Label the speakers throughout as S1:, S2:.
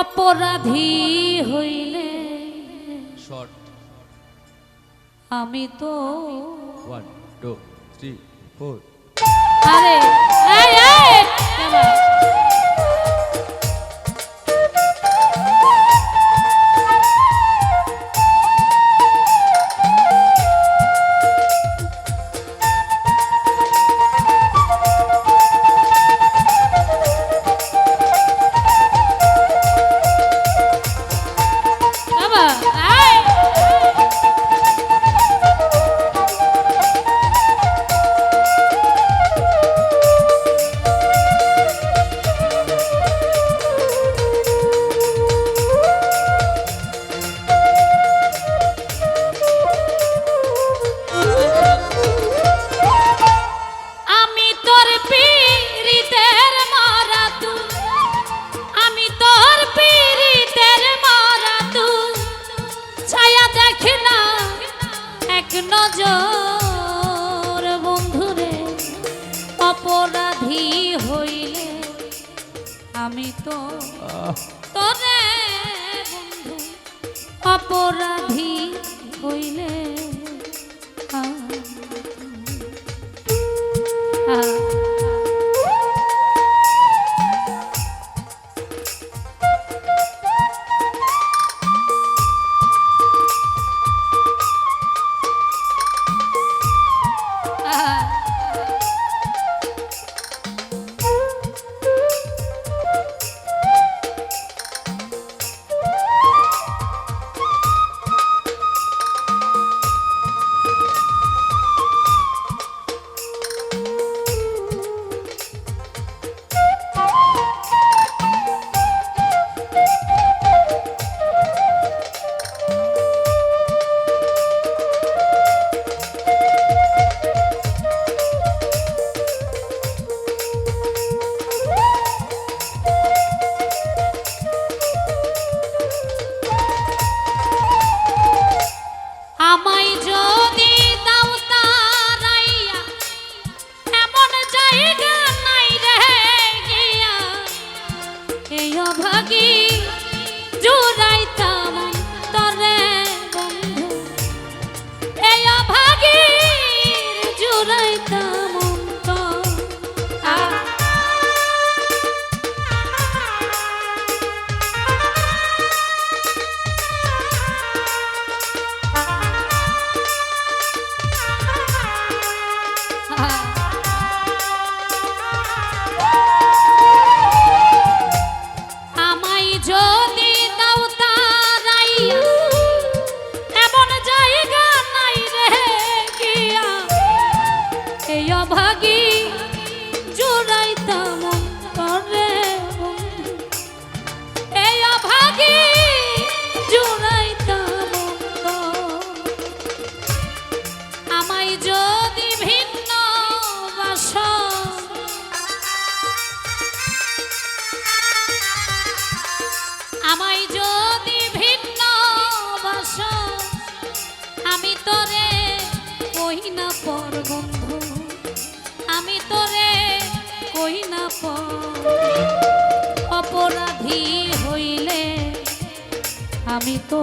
S1: অপরাধী হইলে
S2: শর্ট।
S1: আমি তো
S2: ওয়ান টু থ্রি ফোর
S1: আরে অপরাধী হইলে অপরাধী হইলে আমি তো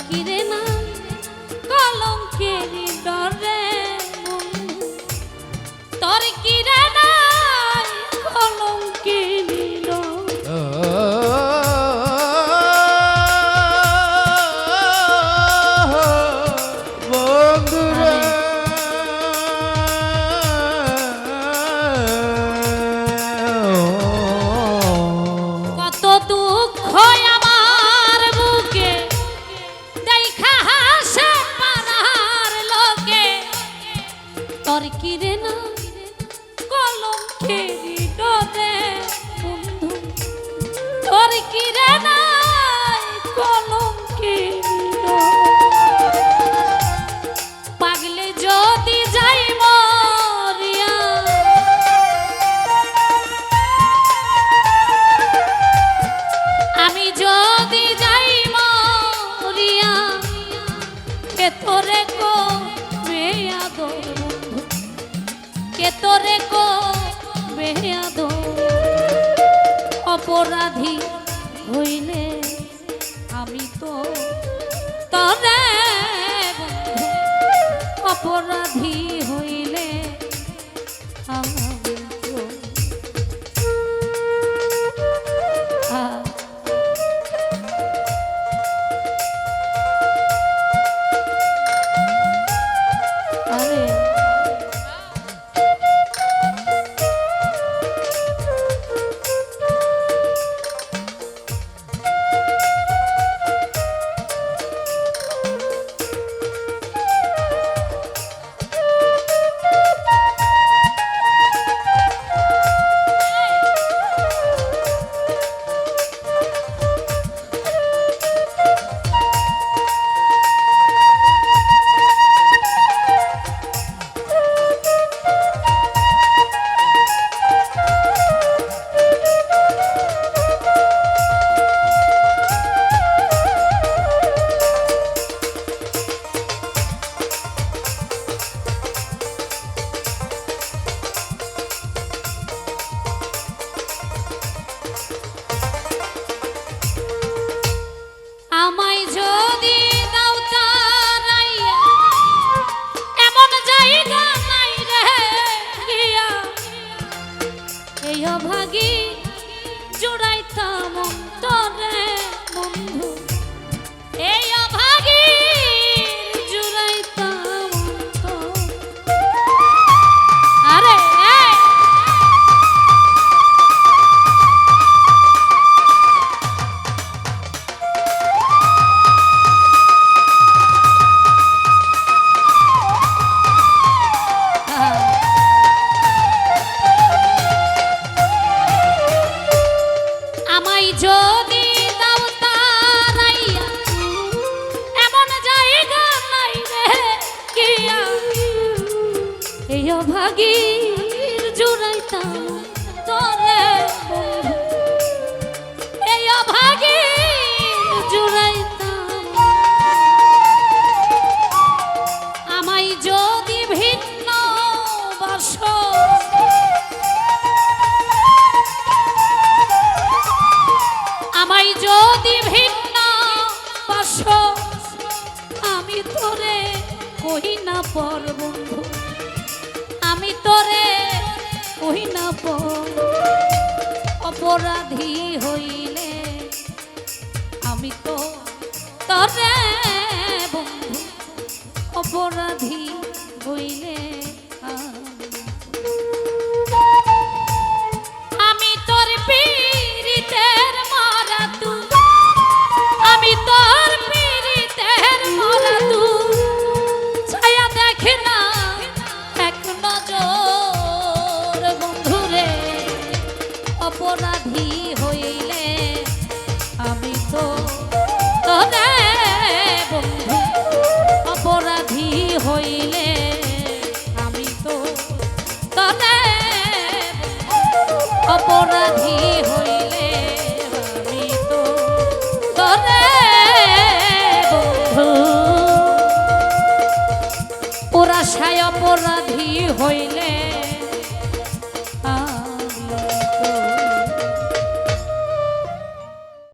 S1: কি রে মা? ডর কিরে না কলম খেরি ডরে বন্ধু কিরে না কলম তরে অপরাধী অভাগী আগির জুড়াইতাম তরে। এই অভাগে জুড়াইতাম। আমাই যদি ভিন্ন বাস আমাই যদি ভিন্ন বাস আমি তোরে কই না পর বন্ধু। অপরাধী হইলে আমি তো তরে বন্ধু। অপরাধী হইলে আ